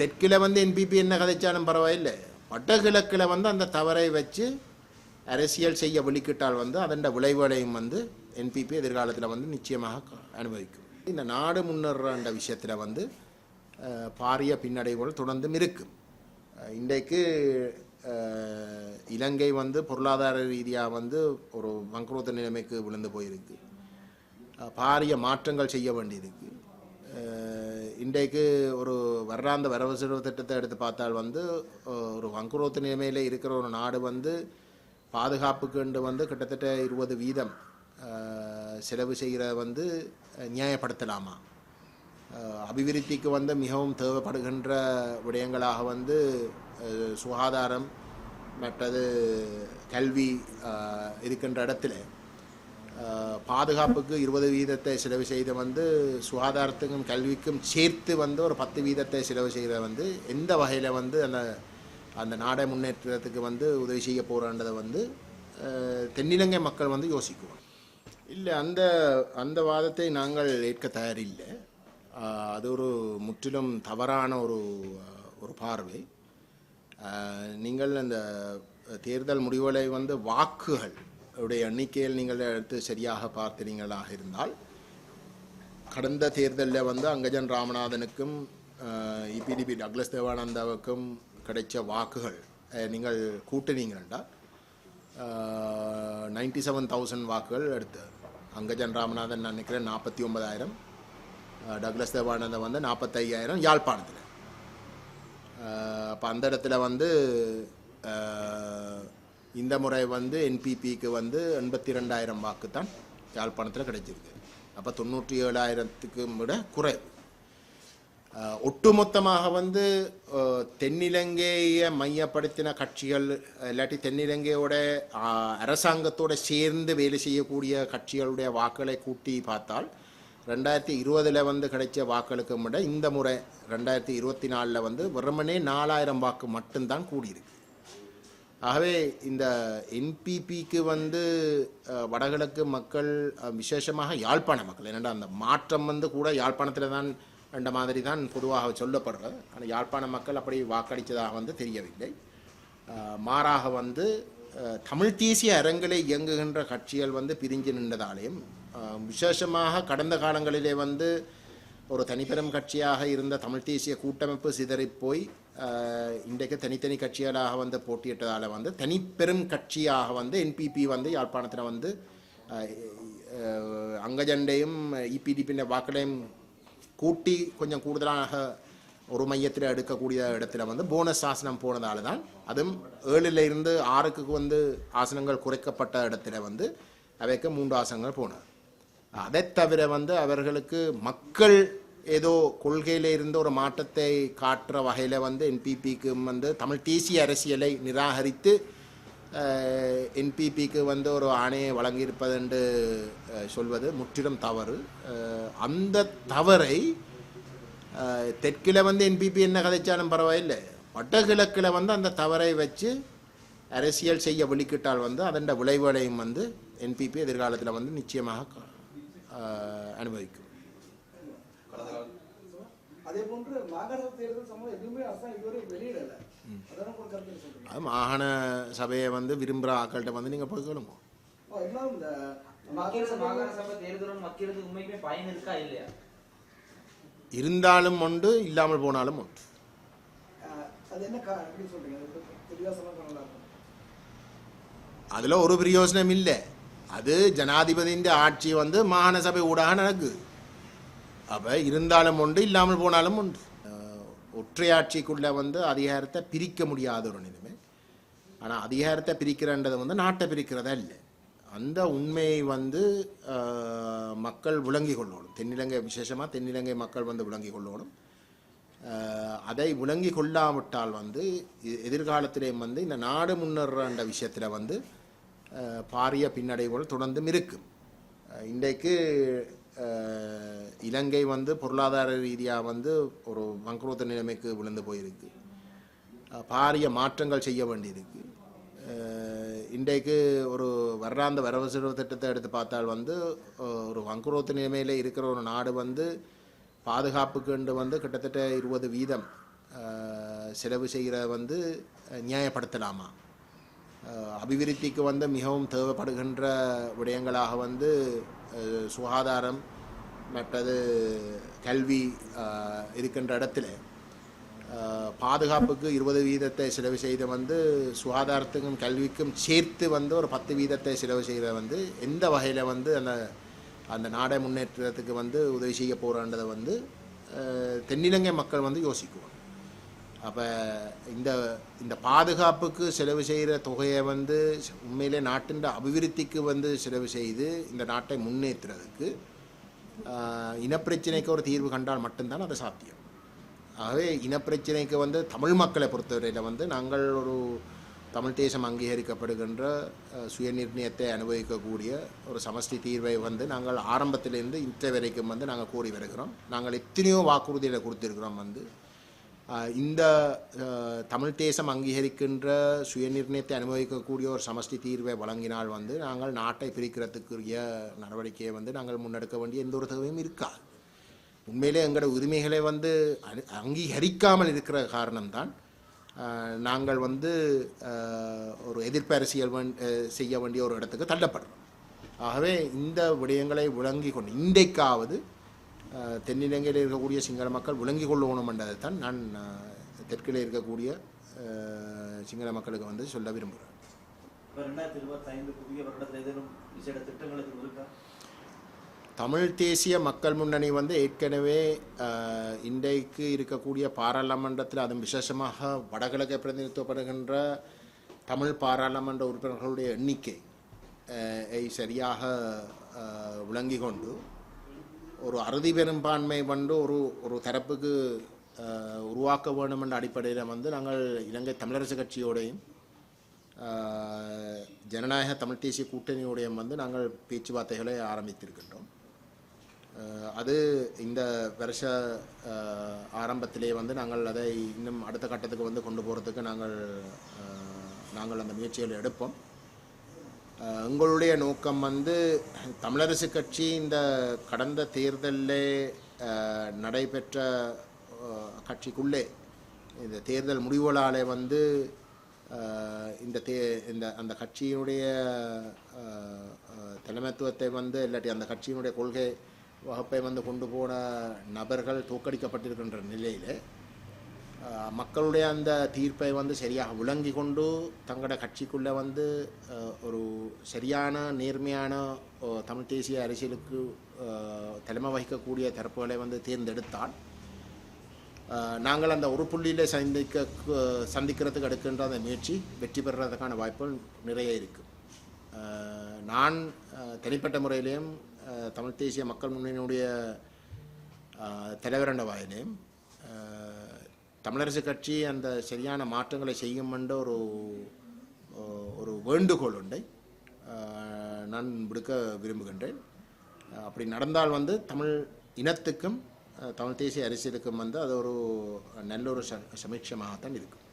தெற்கில் வந்து என்பிபி என்ன கதைச்சாலும் பரவாயில்லை. வடகிழக்கில் வந்து அந்த தவறை வச்சு அரசியல் செய்ய வெளிக்கிட்டால் வந்து அதன் விளைவுகளையும் வந்து என்பிபி எதிர்காலத்தில் வந்து நிச்சயமாக அனுபவிக்கும். இந்த நாடு முன்னேறன்ற விஷயத்தில் வந்து பாரிய பின்னடைவுகள் தொடர்ந்தும் இருக்கும். இன்றைக்கு இலங்கை வந்து பொருளாதார ரீதியாக வந்து ஒரு வங்குரோத்த நிலைமைக்கு விழுந்து போயிருக்கு. பாரிய மாற்றங்கள் செய்ய வேண்டியிருக்கு. இன்றைக்கு ஒரு வர்றாந்த வரவு செலவு திட்டத்தை எடுத்து பார்த்தால் வந்து ஒரு வங்குரோத்த நிலைமையில் இருக்கிற ஒரு நாடு வந்து பாதுகாப்புக்குண்டு வந்து கிட்டத்தட்ட இருபது வீதம் செலவு செய்கிறத வந்து நியாயப்படுத்தலாமா? அபிவிருத்திக்கு வந்து மிகவும் தேவைப்படுகின்ற விடயங்களாக வந்து சுகாதாரம் மற்றது கல்வி இருக்கின்ற இடத்துல. பாதுகாப்புக்கு இருபது வீதத்தை செலவு செய்த வந்து சுகாதாரத்துக்கும் கல்விக்கும் சேர்த்து வந்து ஒரு பத்து வீதத்தை செலவு செய்த வந்து எந்த வகையில் வந்து அந்த அந்த நாடை முன்னேற்றத்துக்கு வந்து உதவி செய்ய போகிறன்றதை வந்து தென்னிலங்கை மக்கள் வந்து யோசிக்குவோம் இல்லை அந்த அந்த வாதத்தை நாங்கள் ஏற்க தயாரில்லை. அது ஒரு முற்றிலும் தவறான ஒரு ஒரு பார்வை. நீங்கள் அந்த தேர்தல் முடிவுகளை வந்து வாக்குகள் உடைய எண்ணிக்கையில் நீங்கள் எடுத்து சரியாக பார்த்தீங்களாக இருந்தால் கடந்த தேர்தலில் வந்து அங்கஜன் ராமநாதனுக்கும் இபிடிபி டக்ளஸ் தேவானந்தாவுக்கும் கிடைச்ச வாக்குகள் நீங்கள் கூட்டினீங்கன்னா நைன்டி செவன் தௌசண்ட் வாக்குகள் எடுத்து அங்கஜன் ராமநாதன் நான் நினைக்கிறேன் நாற்பத்தி ஒன்பதாயிரம் டக்ளஸ் தேவானந்தம் வந்து நாற்பத்தையாயிரம் யாழ்ப்பாணத்தில். அப்போ அந்த இடத்துல வந்து இந்த முறை வந்து என்பிபிக்கு வந்து எண்பத்தி ரெண்டாயிரம் வாக்கு தான் யாழ்ப்பாணத்தில் கிடைச்சிருக்கு. அப்போ தொண்ணூற்றி ஏழாயிரத்துக்கும் விட குறைவு. ஒட்டுமொத்தமாக வந்து தென்னிலங்கையை மையப்படுத்தின கட்சிகள் இல்லாட்டி தென்னிலங்கையோட அரசாங்கத்தோடு சேர்ந்து வேலை செய்யக்கூடிய கட்சிகளுடைய வாக்குகளை கூட்டி பார்த்தால் ரெண்டாயிரத்தி இருபதில் வந்து கிடைச்ச வாக்களுக்கு விட இந்த முறை ரெண்டாயிரத்தி இருபத்தி நாலில் வந்து வெறுமனே நாலாயிரம் வாக்கு மட்டும்தான் கூடியிருக்கு. ஆகவே இந்த என்பிபிக்கு வந்து வடகிழக்கு மக்கள் விசேஷமாக யாழ்ப்பாண மக்கள் என்னென்னா அந்த மாற்றம் வந்து கூட யாழ்ப்பாணத்தில் தான் என்ற மாதிரி தான் பொதுவாக சொல்லப்படுறது. ஆனால் யாழ்ப்பாண மக்கள் அப்படி வாக்களித்ததாக வந்து தெரியவில்லை. மாறாக வந்து தமிழ் தேசிய அரங்கிலே இயங்குகின்ற கட்சிகள் வந்து பிரிஞ்சு நின்றதாலேயும் விசேஷமாக கடந்த காலங்களிலே வந்து ஒரு தனிப்பெரும் கட்சியாக இருந்த தமிழ் தேசிய கூட்டமைப்பு சிதறிப் போய் இன்றைக்கு தனித்தனி கட்சிகளாக வந்து போட்டியிட்டதால் வந்து தனிப்பெரும் கட்சியாக வந்து என்பிபி வந்து யாழ்ப்பாணத்தில் வந்து அங்கஜண்டையும் இபிடிபின் வாக்களையும் கூட்டி கொஞ்சம் கூடுதலாக ஒரு மையத்தில் எடுக்கக்கூடிய இடத்துல வந்து போனஸ் ஆசனம் போனதால தான் அதுவும் ஏழுல இருந்து ஆறுக்கு வந்து ஆசனங்கள் குறைக்கப்பட்ட இடத்துல வந்து அவைக்கு மூன்று ஆசனங்கள் போனது. அதை தவிர வந்து அவர்களுக்கு மக்கள் ஏதோ கொள்கையில் இருந்த ஒரு மாற்றத்தை காட்டுற வகையில் வந்து என்பிபிக்கு வந்து தமிழ் தேசிய அரசியலை நிராகரித்து என்பிபிக்கு வந்து ஒரு ஆணையை வழங்கியிருப்பது என்று சொல்வது முற்றிலும் தவறு. அந்த தவறை தெற்கில் வந்து என்பிபி என்ன கதைச்சாலும் பரவாயில்லை. வடகிழக்கில் வந்து அந்த தவறை வச்சு அரசியல் செய்ய வெளிக்கிட்டால் வந்து அதன் விளைவுகளையும் வந்து என்பிபி எதிர்காலத்தில் வந்து நிச்சயமாக அனுபவிக்கும் அதே போன்று மாகாண தேர்தல் சம்பந்தம் எதுவுமே அரசாங்கம் இதுவரை வெளியிடல. அது மாகாண சபையை வந்து விரும்புகிற ஆக்கள்கிட்ட வந்து நீங்கள் போய் கேளுங்க ஓ, இருந்தாலும் இந்த மத்திய மாகாண மாகாண சபை தேர்தலும் மக்களுக்கு உண்மைக்குமே பயன் இருக்கா இல்லையா? இருந்தாலும் உண்டு இல்லாமல் போனாலும் உண்டு அது என்ன எப்படி சொல்றீங்க? அதில் ஒரு பிரயோஜனம் இல்லை. அது ஜனாதிபதியின் ஆட்சி வந்து மாகாண சபை ஊடாக நடக்குது. அப்போ இருந்தாலும் உண்டு இல்லாமல் போனாலும் உண்டு. ஒற்றையாட்சிக்குள்ளே வந்து அதிகாரத்தை பிரிக்க முடியாத ஒரு நிலைமை. ஆனால் அதிகாரத்தை பிரிக்கிறன்றது வந்து நாட்டை பிரிக்கிறதா இல்லை. அந்த உண்மையை வந்து மக்கள் விளங்கி கொள்ளணும். தென்னிலங்கை விசேஷமாக தென்னிலங்கை மக்கள் வந்து விளங்கி கொள்ளணும். அதை விளங்கி கொள்ளாவிட்டால் வந்து எதிர்காலத்திலேயும் வந்து இந்த நாடு முன்னேறன்ற விஷயத்தில் வந்து பாரிய பின்னடைவுகள் தொடர்ந்தும் இருக்கும் இன்றைக்கு இலங்கை வந்து பொருளாதார ரீதியாக வந்து ஒரு வங்குரோத்த நிலைமைக்கு விழுந்து போயிருக்கு. பாரிய மாற்றங்கள் செய்ய வேண்டியிருக்கு. இன்றைக்கு ஒரு வர்றாந்த வரவு செலவு திட்டத்தை எடுத்து பார்த்தால் வந்து ஒரு வங்குரோத்த நிலைமையில் இருக்கிற ஒரு நாடு வந்து பாதுகாப்புக்கு வந்து கிட்டத்தட்ட இருபது வீதம் செலவு செய்கிறத வந்து நியாயப்படுத்தலாமா? அபிவிருத்திக்கு வந்து மிகவும் தேவைப்படுகின்ற விடயங்களாக வந்து சுகாதாரம் மற்றது கல்வி இருக்கின்ற இடத்துல. பாதுகாப்புக்கு இருபது வீதத்தை செலவு செய்த வந்து சுகாதாரத்துக்கும் கல்விக்கும் சேர்த்து வந்து ஒரு பத்து வீதத்தை செலவு செய்த வந்து எந்த வகையில் வந்து அந்த அந்த நாடை முன்னேற்றத்துக்கு வந்து உதவி செய்ய போகிறான்றதை வந்து தென்னிலங்கை மக்கள் வந்து யோசிக்குவாங்க. அப்போ இந்த இந்த பாதுகாப்புக்கு செலவு செய்கிற தொகையை வந்து உண்மையிலே நாட்டின் அபிவிருத்திக்கு வந்து செலவு செய்து இந்த நாட்டை முன்னேற்றுறதுக்கு இனப்பிரச்சனைக்கு ஒரு தீர்வு கண்டால் மட்டும்தான் அது சாத்தியம். ஆகவே இனப்பிரச்சனைக்கு வந்து தமிழ் மக்களை பொறுத்தவரையில் வந்து நாங்கள் ஒரு தமிழ் தேசம் அங்கீகரிக்கப்படுகின்ற சுயநிர்ணயத்தை அனுபவிக்கக்கூடிய ஒரு சமஷ்டி தீர்வை வந்து நாங்கள் ஆரம்பத்திலேருந்து இன்றை வரைக்கும் வந்து நாங்கள் கூறி வருகிறோம். நாங்கள் எத்தனையோ வாக்குறுதிகளை கொடுத்துருக்கிறோம் வந்து. இந்த தமிழ் தேசம் அங்கீகரிக்கின்ற சுயநிர்ணயத்தை அனுபவிக்கக்கூடிய ஒரு சமஷ்டி தீர்வை வழங்கினால் வந்து நாங்கள் நாட்டை பிரிக்கிறதுக்குரிய நடவடிக்கையை வந்து நாங்கள் முன்னெடுக்க வேண்டிய எந்த ஒரு தேவையும் இருக்காது உண்மையிலே எங்களோட உரிமைகளை வந்து அங்கீகரிக்காமல் இருக்கிற காரணம்தான் நாங்கள் வந்து ஒரு எதிர்ப்பரசியல் செய்ய வேண்டிய ஒரு இடத்துக்கு தள்ளப்படுறோம். ஆகவே இந்த விடயங்களை விளங்கி கொண்டு இன்றைக்காவது தென்னிலங்கையில் இருக்கக்கூடிய சிங்கள மக்கள் விளங்கி கொள்ளணும் என்றதை தான் நான் தெற்கில் இருக்கக்கூடிய சிங்கள மக்களுக்கு வந்து சொல்ல விரும்புகிறேன். தமிழ் தேசிய மக்கள் முன்னணி வந்து ஏற்கனவே இன்றைக்கு இருக்கக்கூடிய பாராளுமன்றத்தில் அதுவும் விசேஷமாக வடகிழக்கை பிரதிநிதித்துவப்படுகின்ற தமிழ் பாராளுமன்ற உறுப்பினர்களுடைய எண்ணிக்கை சரியாக விளங்கி கொண்டு ஒரு அறுதி பெரும்பான்மை வந்து ஒரு ஒரு தரப்புக்கு உருவாக்க வேண்டும் என்ற அடிப்படையில் வந்து நாங்கள் இலங்கை தமிழரசு கட்சியோடையும் ஜனநாயக தமிழ் தேசிய கூட்டணியோடையும் வந்து நாங்கள் பேச்சுவார்த்தைகளை ஆரம்பித்திருக்கின்றோம். அது இந்த வருஷ ஆரம்பத்திலே வந்து நாங்கள் அதை இன்னும் அடுத்த கட்டத்துக்கு வந்து கொண்டு போகிறதுக்கு நாங்கள் நாங்கள் அந்த முயற்சிகளை எடுப்போம். எங்களுடைய நோக்கம் வந்து தமிழரசு கட்சி இந்த கடந்த தேர்தலில் நடைபெற்ற கட்சிக்குள்ளே இந்த தேர்தல் முடிவுகளாலே வந்து இந்த தே இந்த அந்த கட்சியினுடைய தலைமைத்துவத்தை வந்து இல்லாட்டி அந்த கட்சியினுடைய கொள்கை வகுப்பை வந்து கொண்டு போன நபர்கள் தோக்கடிக்கப்பட்டிருக்கின்ற நிலையில் மக்களுடைய அந்த தீர்ப்பை வந்து சரியாக விளங்கி கொண்டு தங்களோட கட்சிக்குள்ளே வந்து ஒரு சரியான நேர்மையான தமிழ் தேசிய அரசியலுக்கு தலைமை வகிக்கக்கூடிய தரப்புகளை வந்து தேர்ந்தெடுத்தால் நாங்கள் அந்த ஒரு புள்ளியில் சந்திக்க சந்திக்கிறதுக்கு எடுக்கின்ற அந்த முயற்சி வெற்றி பெறுறதுக்கான வாய்ப்புகள் நிறைய இருக்குது நான் தனிப்பட்ட முறையிலையும் தமிழ் தேசிய மக்கள் முன்னணியினுடைய தலைவரண்ட வாயிலையும் தமிழரசு கட்சி அந்த சரியான மாற்றங்களை செய்யும் என்ற ஒரு ஒரு வேண்டுகோள் உண்டை நான் விடுக்க விரும்புகின்றேன். அப்படி நடந்தால் வந்து தமிழ் இனத்துக்கும் தமிழ் தேசிய அரசியலுக்கும் வந்து அது ஒரு நல்ல ஒரு ச சமீட்சமாகத்தான் இருக்கும்.